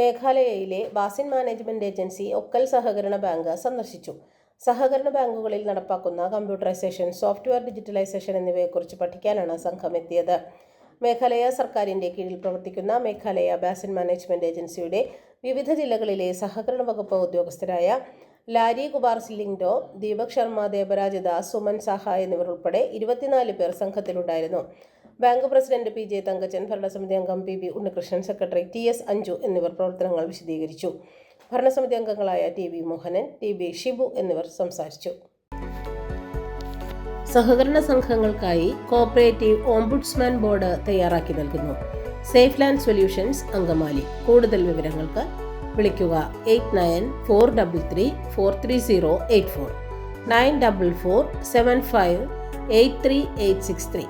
മേഘാലയയിലെ basin management agency Okkal സഹകരണ bank സന്ദർശിച്ചു. സഹകരണ ബാങ്കുകളിൽ നടപ്പാക്കുന്ന കമ്പ്യൂട്ടറൈസേഷൻ സോഫ്റ്റ്വെയർ ഡിജിറ്റലൈസേഷൻ എന്നിവയെക്കുറിച്ച് പഠിക്കാനാണ് സംഘം എത്തിയത്. മേഘാലയ സർക്കാരിന്റെ കീഴിൽ പ്രവർത്തിക്കുന്ന മേഘാലയ ബാസിൻ മാനേജ്മെന്റ് ഏജൻസിയുടെ വിവിധ ജില്ലകളിലെ സഹകരണ വകുപ്പ് ഉദ്യോഗസ്ഥരായ ലാരി കുമാർ സിലിംഗ്ഡോ ദീപക് ശർമ്മ ദേവരാജ് ദാസ് സുമൻ സഹ എന്നിവർ ഉൾപ്പെടെ ഇരുപത്തിനാല് പേർ സംഘത്തിലുണ്ടായിരുന്നു. Bank president P J Thankachan ഭരണസമിതി അംഗം P B Unnikrishnan secretary T S Anju എന്നിവർ പ്രവർത്തനങ്ങൾ വിശദീകരിച്ചു. ഭരണസമിതി അംഗങ്ങളായ T V Mohanan T B Shibu എന്നിവർ സംസാരിച്ചു. സഹകരണ സംഘങ്ങൾക്കായി കോപ്പറേറ്റീവ് ഓംബുഡ്സ്മാൻ ബോർഡ് തയ്യാറാക്കി നൽകുന്നു. Safe land solutions Angamaly. കൂടുതൽ വിവരങ്ങൾക്ക് വിളിക്കുക eight nine four double three four three zero eight four. Nine double four seven five eight three eight six three.